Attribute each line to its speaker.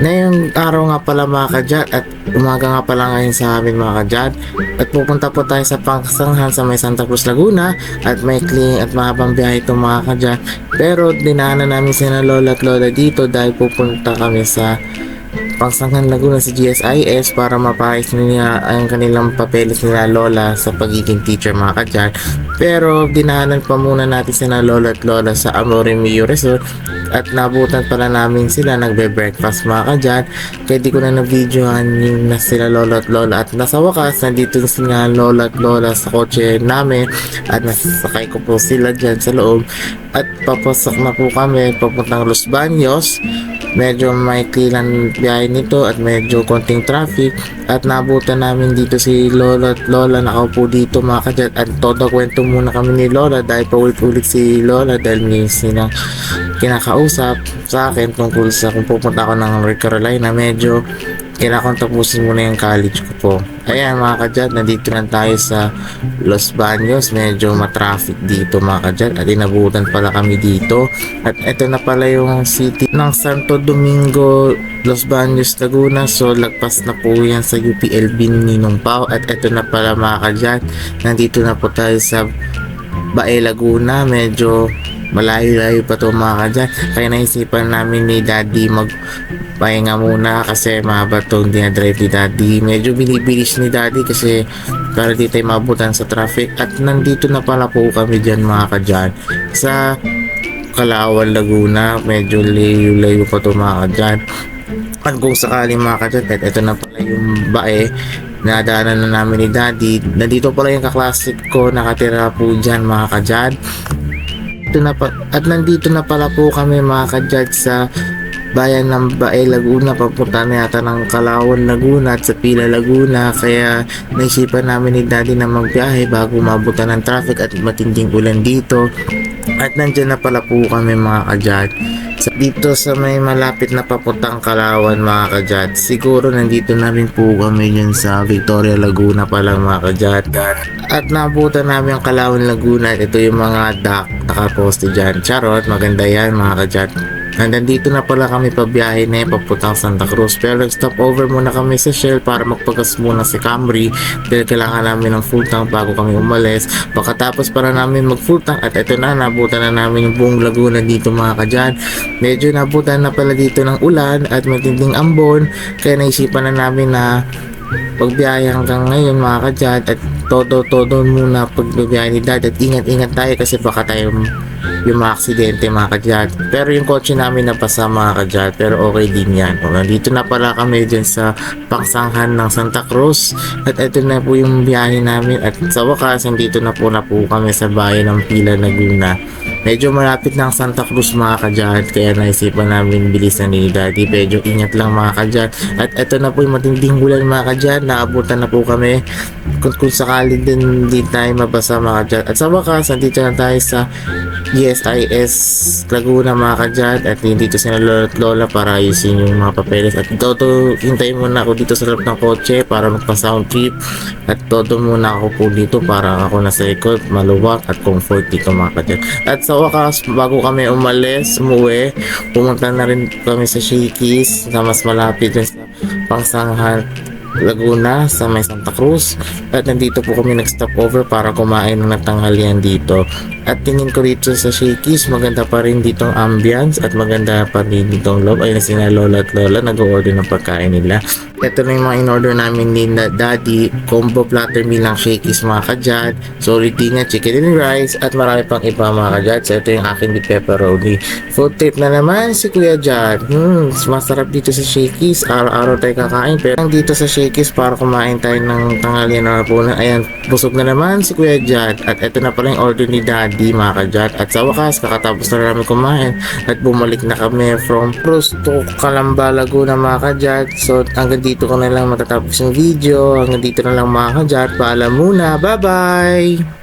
Speaker 1: Ngayong araw nga pala mga kadyat at umaga nga pala ngayon sa amin mga kadyat at pupunta po tayo sa Pangsanghan sa may Santa Cruz Laguna at may clean at mahabang biyahe itong mga kadyat pero dinaanan namin sina lola at lola dito dahil pupunta kami sa Pangsanghan Laguna sa GSIS para mapahis nila ang kanilang papeles nila lola sa pagiging teacher mga kadyat pero dinaanan pa muna natin sina lola at lola sa Amore Mio Resort at nabutan pala namin sila nagbe-breakfast mga kadyan. Di ko na na-videohan yung na sila lola at lola. At nasa wakas nandito na sila lola at lola sa kotse namin at nasasakay ko po sila dyan sa loob. At papasok na po kami papuntang Los Baños medyo may kilan biyahe nito at medyo konting traffic. At nabutan namin dito si Lola at Lola nakaupo dito mga kadyan at todo kwento muna kami ni Lola dahil paulit-ulit si Lola dahil may silang kinakausap sa akin tungkol sa kung pupunta ako ng North Carolina. Medyo kailangan tapusin muna yung college ko po. Ayan mga kadyat nandito na tayo sa Los Baños. Medyo matraffic dito mga kadyat at inabutan pala kami dito. At ito na pala yung city ng Santo Domingo Los Baños Laguna. So lagpas na po yan sa UPLB Ninong Pao. At ito na pala mga kadyat nandito na po tayo sa Bae Laguna. Medyo malayo-layo pa to mga kadyan kaya naisipan namin ni daddy mag pahinga muna kasi mahaba tong dinadrive ni daddy. Medyo binibilis ni daddy kasi para di tayo mabutan sa traffic. At nandito na pala po kami dyan mga kadyan sa Kalawan Laguna medyo layo-layo pa to mga kadyan at kung sakali mga kadyan ito na pala yung bae nadaanan na namin ni daddy. Nandito pala yung kaklasik ko nakatira po dyan mga kadyan ito na pa, at nandito na pala po kami mga kadjad sa bayan ng Bae Laguna. Papunta na yata ng Kalawan Laguna at sa Pila Laguna. Kaya naisipan namin ni daddy na magbiyahe bago mabutan ng traffic at matinding ulan dito. At nandyan na pala po kami mga kadjad sa dito sa may malapit na papuntang Kalawan mga kajat siguro nandito na rin po kami yun sa Victoria Laguna pa lang mga kajat at nabutan namin ang Kalawan Laguna. At ito yung mga dock nakaposte dyan. Charot maganda yan mga kajat Nandito na pala kami pabiyahe na papuntang Santa Cruz. Pero nag-stop over muna kami sa Shell para magpagas muna si Camry. Dahil kailangan namin ng full tank bago kami umalis. Pagkatapos para namin mag full tank at ito na nabutan na namin yung buong Laguna dito mga kadyan. Medyo nabutan na pala dito ng ulan at matinding ambon. Kaya naisipan na namin na pagbiyahe hanggang ngayon mga kadyat at todo-todo muna pagbiyahe ni dad at ingat-ingat tayo kasi baka tayo yung mga aksidente mga kadyat pero yung kotse namin napasa mga kadyat pero okay din yan. O, nandito na pala kami dyan sa pangsanghan ng Santa Cruz. At ito na po yung biyahe namin at sa wakas nandito na po na po kami sa bayan ng Pila Laguna medyo malapit na ang Santa Cruz mga kadyat kaya naisipan namin bilisan ni daddy medyo ingat lang mga kadyat at ito na po yung matinding ulan mga kadyat naabutan na po kami. Kung, kung sakali din hindi tayo mabasa mga kadyat at sa wakas nandito na tayo sa GSIS Laguna mga kadyat at dito sila lola at lola para ayusin yung mga papeles. At todo hintayin muna ako dito sa loob ng kotse para magpa sound trip. At todo muna ako po dito para ako nasa likod maluwag at comfort dito mga kadyat at sa wakas bago kami umalis umuwi pumunta na rin kami sa Shakey's na mas malapit dun sa pangsanghan Laguna sa may Santa Cruz. At nandito po kami nag-stop over para kumain ng natanghalian dito at tingin ko dito sa Shakey's maganda pa rin dito ang ambience at maganda pa rin dito ang loob. Ayun na sina lola at lola nag-order ng pagkain nila. Ito na yung mga in-order namin ni daddy combo platter meal ng Shakey's mga kadyat solid nga chicken and rice at marami pang iba mga kadyat. So ito yung akin with pepperoni. Food trip na naman si Kuya Jad hmm, masarap dito sa Shakey's. Araw-araw tayo kakain pero dito sa Shakey's para kumain tayo ng tanghalian na na ayan busog na naman si Kuya Jad at ito na pala yung order ni daddy mga kadyat at sa wakas kakatapos na namin kumain at bumalik na kami from Cruz to Calamba Laguna mga kadyat so hanggang dito ko na lang matatapos yung video. Hanggang dito na lang mga kadyat paalam muna. Bye bye